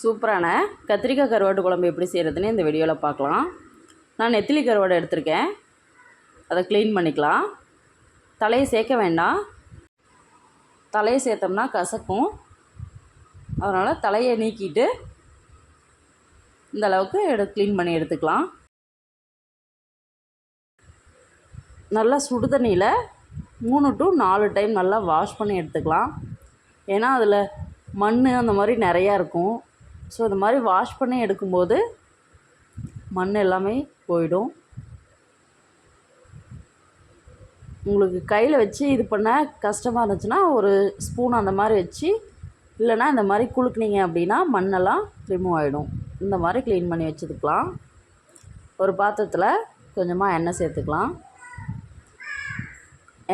சூப்பரான கத்திரிக்காய் கருவாட்டு குழம்பு எப்படி செய்கிறதுன்னு இந்த வீடியோவில் பார்க்கலாம். நான் நெத்திலி கருவாடு எடுத்திருக்கேன். அதை க்ளீன் பண்ணிக்கலாம். தலையை சேர்க்க வேண்டாம். தலையை சேர்த்தோம்னா கசக்கும். அதனால் தலையை நீக்கிட்டு இந்த அளவுக்கு எடு க்ளீன் பண்ணி எடுத்துக்கலாம். நல்லா சுடு தண்ணியில் மூணு டு நாலு டைம் நல்லா வாஷ் பண்ணி எடுத்துக்கலாம். ஏன்னா அதில் மண் அந்த மாதிரி நிறையா இருக்கும். ஸோ இந்த மாதிரி வாஷ் பண்ணி எடுக்கும்போது மண் எல்லாமே போயிடும். உங்களுக்கு கையில் வச்சு இது பண்ண கஷ்டமாக இருந்துச்சுன்னா ஒரு ஸ்பூன் அந்த மாதிரி வச்சு இல்லைன்னா இந்த மாதிரி குலுக்குனீங்க அப்படின்னா மண்ணெல்லாம் ரிமூவ் ஆகிடும் இந்த மாதிரி க்ளீன் பண்ணி வச்சுருக்கலாம் ஒரு பாத்திரத்தில் கொஞ்சமாக எண்ணெய் சேர்த்துக்கலாம்.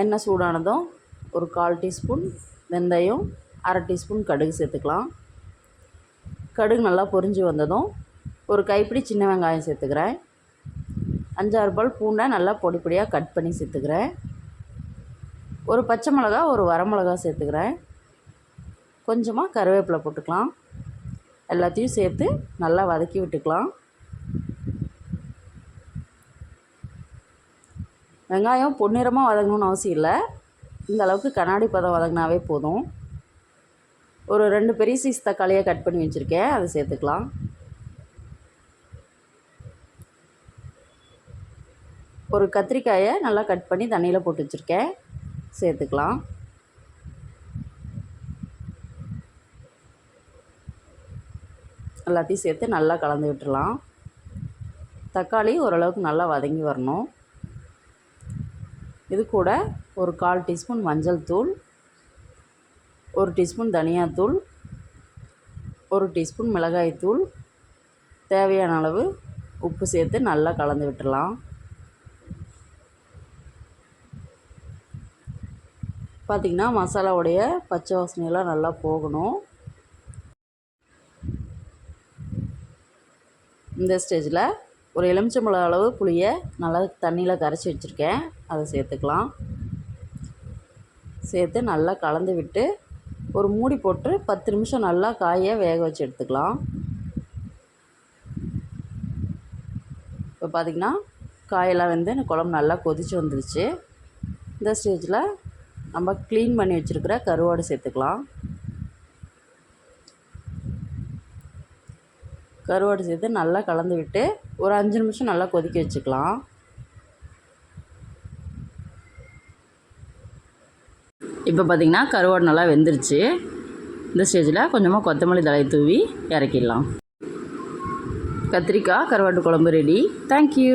எண்ணெய் சூடானதும் ஒரு கால் டீஸ்பூன் வெந்தயம் அரை டீஸ்பூன் கடுகு சேர்த்துக்கலாம். கடுகு நல்லா பொரிஞ்சு வந்ததும் ஒரு கைப்பிடி சின்ன வெங்காயம் சேர்த்துக்கிறேன். அஞ்சாறு பால் பூண்டை நல்லா பொடி பொடியாக கட் பண்ணி சேர்த்துக்கிறேன். ஒரு பச்சை மிளகா ஒரு வரமிளகா சேர்த்துக்கிறேன். கொஞ்சமாக கருவேப்பிலை போட்டுக்கலாம். எல்லாத்தையும் சேர்த்து நல்லா வதக்கி விட்டுக்கலாம். வெங்காயம் பொன்னிறமாக வதங்கணும்னு அவசியம் இல்லை. இந்த அளவுக்கு கண்ணாடி பதம் வதங்கினாவே போதும். ஒரு ரெண்டு பெரிய சைஸ் தக்காளியாக கட் பண்ணி வச்சுருக்கேன். அதை சேர்த்துக்கலாம். ஒரு கத்திரிக்காயை நல்லா கட் பண்ணி தண்ணியில் போட்டு வச்சுருக்கேன். சேர்த்துக்கலாம். எல்லாத்தையும் சேர்த்து நல்லா கலந்து விட்டுடலாம் தக்காளி ஓரளவுக்கு நல்லா வதங்கி வரணும். இது கூட ஒரு கால் டீஸ்பூன் மஞ்சள் தூள் ஒரு டீஸ்பூன் தனியாத்தூள் ஒரு டீஸ்பூன் மிளகாய்த்தூள் தேவையான அளவு உப்பு சேர்த்து நல்லா கலந்து விட்டுடலாம். பார்த்திங்கன்னா மசாலாவுடைய பச்சை வாசனையெல்லாம் நல்லா போகணும். இந்த ஸ்டேஜில் ஒரு எலுமிச்சம்பழம் அளவு புளியை நல்லா தண்ணியில் கரைச்சி வச்சுருக்கேன். அதை சேர்த்துக்கலாம். சேர்த்து நல்லா கலந்து விட்டு ஒரு மூடி போட்டு பத்து நிமிஷம் நல்லா காயை வேக வச்சு எடுத்துக்கலாம். இப்போ பார்த்திங்கன்னா காயெல்லாம் வந்து இந்த குழம்பு நல்லா கொதித்து வந்துருச்சு. இந்த ஸ்டேஜில் நம்ம க்ளீன் பண்ணி வச்சுருக்கிற கருவாடு சேர்த்துக்கலாம். கருவாடு சேர்த்து நல்லா கலந்து விட்டு ஒரு அஞ்சு நிமிஷம் நல்லா கொதிக்க வச்சுக்கலாம். இப்போ பார்த்திங்கன்னா கருவாடு நல்லா வெந்துருச்சு. இந்த ஸ்டேஜில் கொஞ்சமாக கொத்தமல்லி தலை தூவி இறக்கிடலாம். கத்திரிக்காய் கருவாட்டு குழம்பு ரெடி தேங்க்யூ